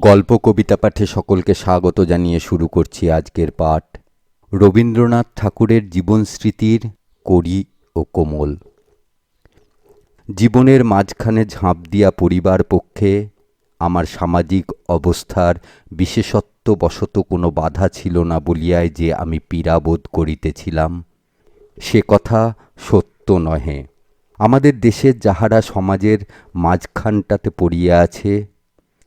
গল্প কবিতা পাঠে সকলকে স্বাগত জানিয়ে শুরু করছি আজকের পাঠ। রবীন্দ্রনাথ ঠাকুরের জীবন স্মৃতির করি ও কোমল। জীবনের মাঝখানে ঝাঁপ দিয়া পরিবার পক্ষে আমার সামাজিক অবস্থার বিশেষত্ব বশত কোনো বাধা ছিল না বলিয়ায় যে আমি পীড়াবোধ করিতেছিলাম। সে কথা সত্য নহে। আমাদের দেশের যাহারা সমাজের মাঝখানটাতে পড়িয়া আছে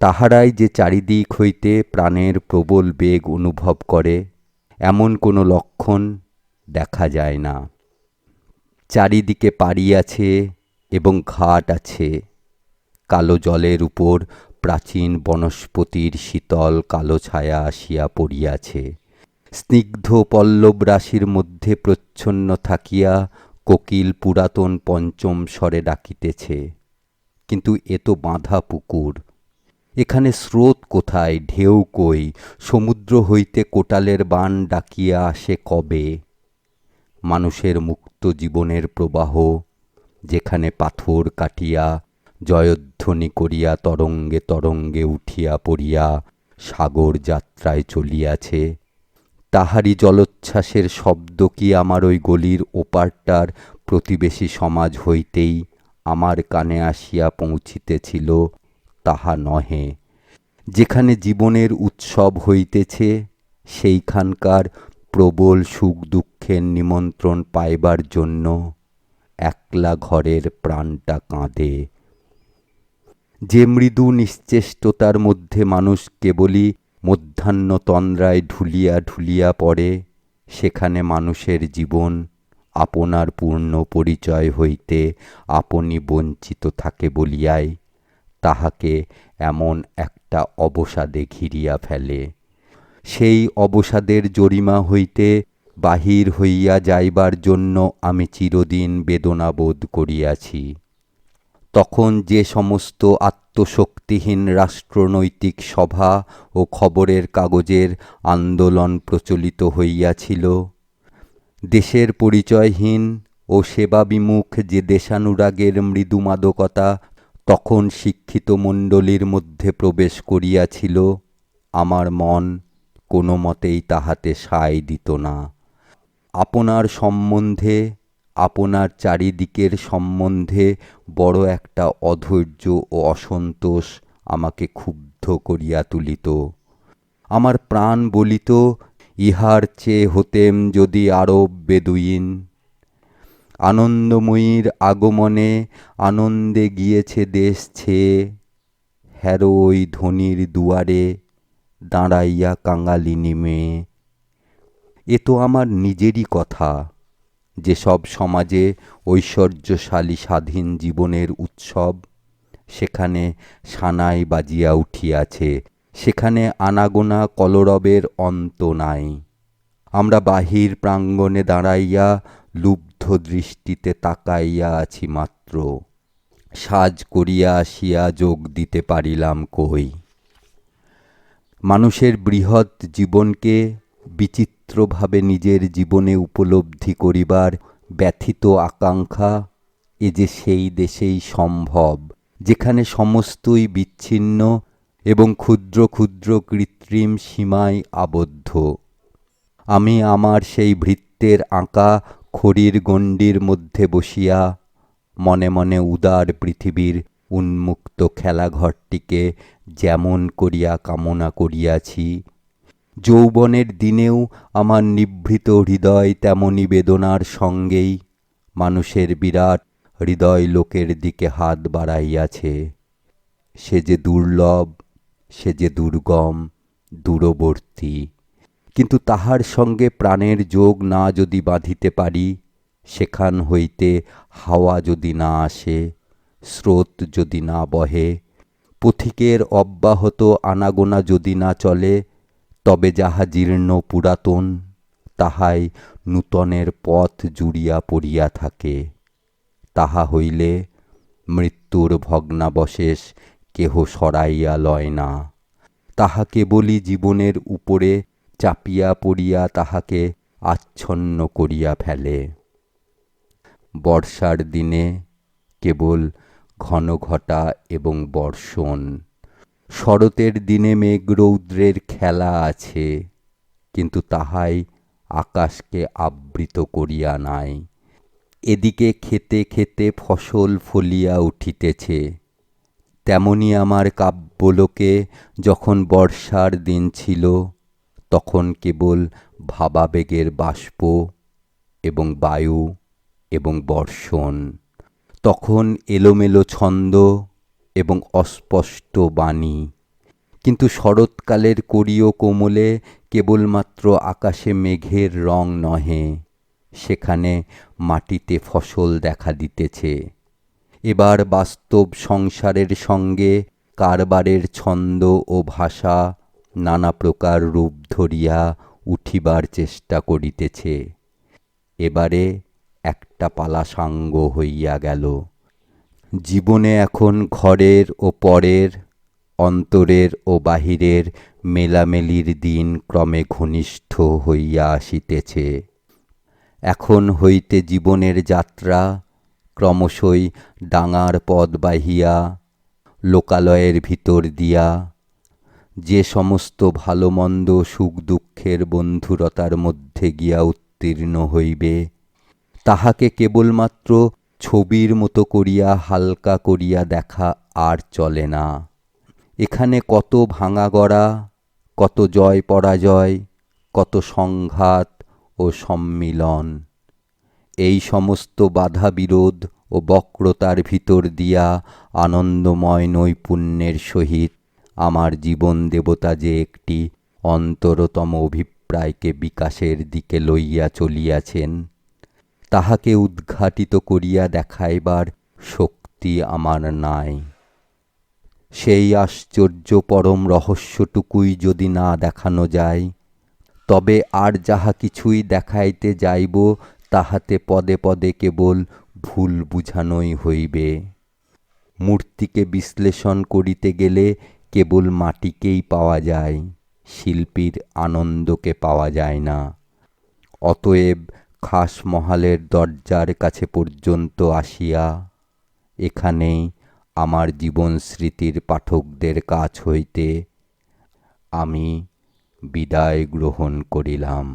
তাহারাই যে চারিদিক হইতে প্রাণের প্রবল বেগ অনুভব করে, এমন কোনো লক্ষণ দেখা যায় না। চারিদিকে পাড়ি আছে এবং ঘাট আছে। কালো জলের উপর প্রাচীন বনস্পতির শীতল কালো ছায়া আসিয়া পড়িয়াছে। স্নিগ্ধ পল্লব রাশির মধ্যে প্রচ্ছন্ন থাকিয়া কোকিল পুরাতন পঞ্চম স্বরে ডাকিতেছে, কিন্তু এ তো বাঁধা পুকুর এখানে স্রোত কোথায়, ঢেউ কই, সমুদ্র হইতে কোটালের বান ডাকিয়া আসে কবে? মানুষের মুক্ত জীবনের প্রবাহ, যেখানে পাথর কাটিয়া, জয়ধ্বনি করিয়া, তরঙ্গে তরঙ্গে উঠিয়া পড়িয়া, সাগর যাত্রায় চলিয়াছে। তাহারই জলোচ্ছ্বাসের শব্দ কি আমার ওই গলির ওপারটার প্রতিবেশী সমাজ হইতেই আমার কানে আসিয়া পৌঁছিতেছিল? তাহা নহে। যেখানে জীবনের উৎসব হইতেছে, সেইখানকার প্রবল সুখ দুঃখের নিমন্ত্রণ পাইবার জন্য একলা ঘরের প্রাণটা কাঁদে। যে মৃদু নিশ্চেষ্টতার মধ্যে মানুষ কেবলই মধ্যাহ্ন তন্দ্রায় ঢুলিয়া ঢুলিয়া পড়ে, সেখানে মানুষের জীবন আপনার পূর্ণ পরিচয় হইতে আপনি বঞ্চিত থাকে বলিয়াই তাহাকে এমন একটা অবসাদে ঘিরিয়া ফেলে। সেই অবসাদের জরিমা হইতে বাহির হইয়া যাইবার জন্য আমি চিরদিন বেদনাবোধ করিয়াছি। তখন যে সমস্ত আত্মশক্তিহীন রাষ্ট্রনৈতিক সভা ও খবরের কাগজের আন্দোলন প্রচলিত হইয়াছিল। দেশের পরিচয়হীন ও সেবাবিমুখ যে দেশানুরাগের মৃদু মাদকতা তখন শিক্ষিত মণ্ডলীর মধ্যে প্রবেশ করিয়াছিল, আমার মন কোনো মতেই তাহাতে সায় দিত না। আপনার সম্বন্ধে, আপনার চারিদিকের সম্বন্ধে বড় একটা অধৈর্য ও অসন্তোষ আমাকে ক্ষুব্ধ করিয়া তুলিত। আমার প্রাণ বলিত, ইহার চেয়ে হতেম যদি আরব বেদুইন আনন্দময়ীর আগমনে আনন্দে গিয়েছে দেশ ছেয়ে। হ্যারো ওই ধনির দুয়ারে দাঁড়াইয়া কাঙালিনী মেয়ে। এ তো আমার নিজেরই কথা, যে সব সমাজে ঐশ্বর্যশালী স্বাধীন জীবনের উৎসব সেখানে সানাই বাজিয়া উঠিয়াছে, সেখানে আনাগোনা কলরবের অন্ত নাই। আমরা বাহির প্রাঙ্গণে দাঁড়াইয়া লুব্ধ দৃষ্টিতে তাকাইয়া আছি মাত্র। সাজ করিয়া আসিয়া যোগ দিতে পারিলাম কই? মানুষের বৃহৎ জীবনকে বিচিত্রভাবে নিজের জীবনে উপলব্ধি করিবার ব্যথিত আকাঙ্ক্ষা এ যে সেই দেশেই সম্ভব, যেখানে সমস্তই বিচ্ছিন্ন এবং ক্ষুদ্র ক্ষুদ্র কৃত্রিম সীমায় আবদ্ধ। আমি আমার সেই ভৃত্যের আঁকা খড়ির গণ্ডির মধ্যে বসিয়া মনে মনে উদার পৃথিবীর উন্মুক্ত খেলাঘরটিকে যেমন করিয়া কামনা করিয়াছি, যৌবনের দিনেও আমার নিভৃত হৃদয় তেমনি বেদনার সঙ্গেই মানুষের বিরাট হৃদয় লোকের দিকে হাত বাড়াইয়াছে। সে যে দুর্লভ, সে যে দুর্গম, দূরবর্তী। কিন্তু তাহার সঙ্গে প্রাণের যোগ না যদি বাঁধিতে পারি, সেখান হইতে হাওয়া যদি না আসে, স্রোত যদি না বহে, পথিকের অব্যাহত আনাগোনা যদি না চলে, তবে যাহা জীর্ণ পুরাতন, তাহাই নূতনের পথ জুড়িয়া পড়িয়া থাকে। তাহা হইলে মৃত্যুর ভগ্নাবশেষ কেহ সরাইয়া লয় না। তাহা কেবলই জীবনের উপরে চাপিয়া পড়িয়া তাহাকে আচ্ছন্ন করিয়া ফেলে। বর্ষার দিনে কেবল ঘন ঘটা এবং বর্ষণ। শরতের দিনে মেঘরৌদ্রের খেলা আছে, কিন্তু তাহাই আকাশকে আবৃত করিয়া নাই। এদিকে খেতে খেতে ফসল ফলিয়া উঠিতেছে। তেমনি আমার কাব্যলোকে যখন বর্ষার দিন ছিল তখন কেবল ভাবাবেগের বাষ্প এবং বায়ু এবং বর্ষণ। তখন এলোমেলো ছন্দ এবং অস্পষ্ট বাণী। কিন্তু শরৎকালের করিও কোমলে কেবলমাত্র আকাশে মেঘের রং নহে, সেখানে মাটিতে ফসল দেখা দিতেছে। এবার বাস্তব সংসারের সঙ্গে কারবারের ছন্দ ও ভাষা নানা প্রকার রূপ ধরিয়া উঠিবার চেষ্টা করিতেছে। এবারে একটা পালা সাঙ্গ হইয়া গেল। জীবনে এখন ঘরের ও পরের, অন্তরের ও বাহিরের মেলামেলির দিন ক্রমে ঘনিষ্ঠ হইয়া আসিতেছে। এখন হইতে জীবনের যাত্রা ক্রমশই ডাঙার পথ বাহিয়া, লোকালয়ের ভিতর দিয়া যে সমস্ত ভালো মন্দ সুখ দুঃখের বন্ধুরতার মধ্যে গিয়া উত্তীর্ণ হইবে, তাহাকে কেবলমাত্র ছবির মতো করিয়া হালকা করিয়া দেখা আর চলে না। এখানে কত ভাঙা গড়া, কত জয় পরাজয়, কত সংঘাত ও সম্মিলন। এই সমস্ত বাধা বিরোধ ও বক্রতার ভিতর দিয়া আনন্দময় নৈপুণ্যের সহিত আমার জীবন দেবতা যে একটি অন্তরতম অভিপ্রায়কে বিকাশের দিকে লইয়া চলিয়াছেন, তাহাকে উদ্ঘাটিত করিয়া দেখাইবার শক্তি আমার নাই। সেই আশ্চর্য পরম রহস্যটুকুই যদি না দেখানো যায়, তবে আর যাহা কিছুই দেখাইতে যাইব, তাহাতে পদে পদে কেবল ভুল বুঝানোই হইবে। মূর্তিকে বিশ্লেষণ করিতে গেলে কেবল মাটিকেই পাওয়া যায়, শিল্পীর আনন্দকে পাওয়া যায় না। অতএব খাস মহালের দরজার কাছে পর্যন্ত আসিয়া এখানেই আমার জীবন স্মৃতির পাঠকদের কাছ হইতে আমি বিদায় গ্রহণ করিলাম।